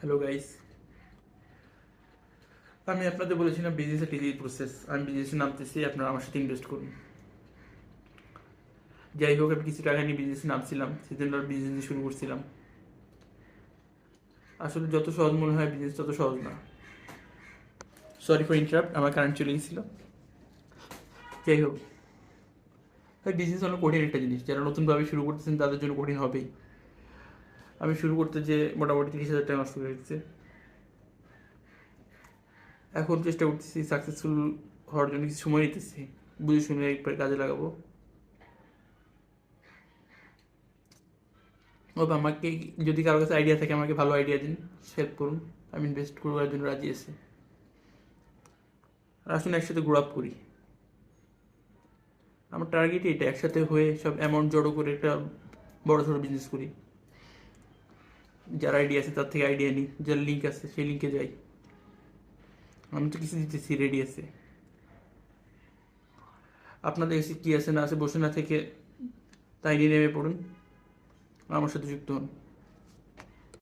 Hello guys আমি আপনাদের বলেছিলাম বিজনেস একটা প্রসেস আমি বিজনেসে নামতেছি, আপনারা আমার সাথে ইনভেস্ট করুন। যাই হোক, আমি কিছু টাকা নিয়ে বিজনেসে নামছিলাম সেদিন বিজনেস শুরু করছিলাম। আসলে যত সহজ মনে হয় বিজনেস তত সহজ না। সরি ফর ইন্টারাপ্ট আমার কারেন্ট চলে গেছিল যাই হোক বিজনেস অনেক কঠিন একটা জিনিস। যারা নতুনভাবে শুরু করতেছেন, তাদের জন্য কঠিন হবেই। আমি শুরু করতে যে মোটামুটি তিরিশ হাজার টাকা নষ্ট করে দিচ্ছে। এখন চেষ্টা করতেছি সাকসেসফুল হওয়ার জন্য কিছু সময় নিতেছি। বুঝে শুনে একবার কাজে লাগাবো। ও আমাকে যদি কারোর কাছে আইডিয়া থাকে, আমাকে ভালো আইডিয়া দিন শেয়ার করুন। আমি ইনভেস্ট করবার জন্য রাজি আছি। আসুন একসাথে গ্রো আপ করি। আমার টার্গেট এটা একসাথে হয়ে সব অ্যামাউন্ট জড়ো করে একটা বড় সড়ো বিজনেস করি। যার আইডিয়া আছে, তার থেকে আইডিয়া নিই, যার লিঙ্ক আছে, সেই লিঙ্কে যাই। আমি তো কিছু দিতেছি রেডি আছে। আপনাদের কাছে কি আছে না আছে বসে না থেকে তাই নিয়ে নেমে পড়ুন। আমার সাথে যুক্ত হন।